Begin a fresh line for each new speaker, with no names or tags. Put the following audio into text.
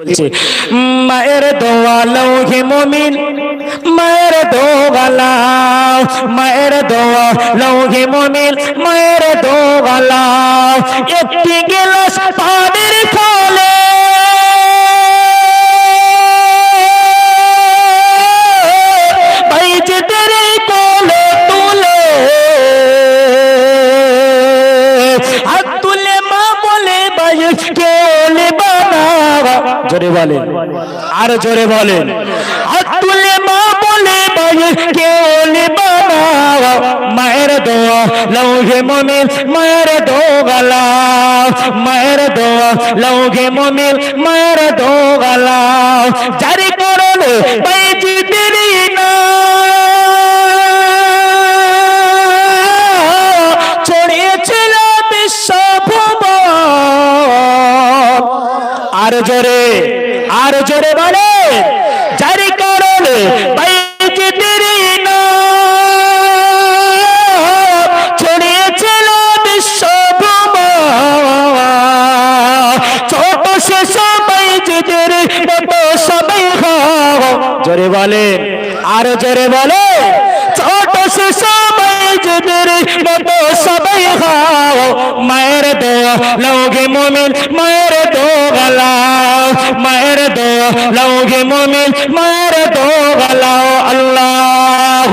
বলছে, মায়ের দোয়া হে মমিন, মায়ের দোগালা মায়ের দোয়া হে মমিন, মায়ের দোগালা একটি গেলাস পানির জোরে বলেন। আর জোরে বলেন। বাই কেলে বানাবা মায়ের দোয়া লৌঘে মমিন, মায়ের দোগালা মায়ের দোয়া লৌঘে মমিন, মায়ের দোগালা জারি করলে আর জোরে আর জোরে বলে দেরি না। ছড়িয়েছিল জোরে বলে, আর জোরে বলে, ছোট সে সবাই যেদের সবাই দো লৌগে মমিন মায়ের দো গলা। মায়ের দো লৌগে মমিন মায়ের দো গলা। আল্লাহ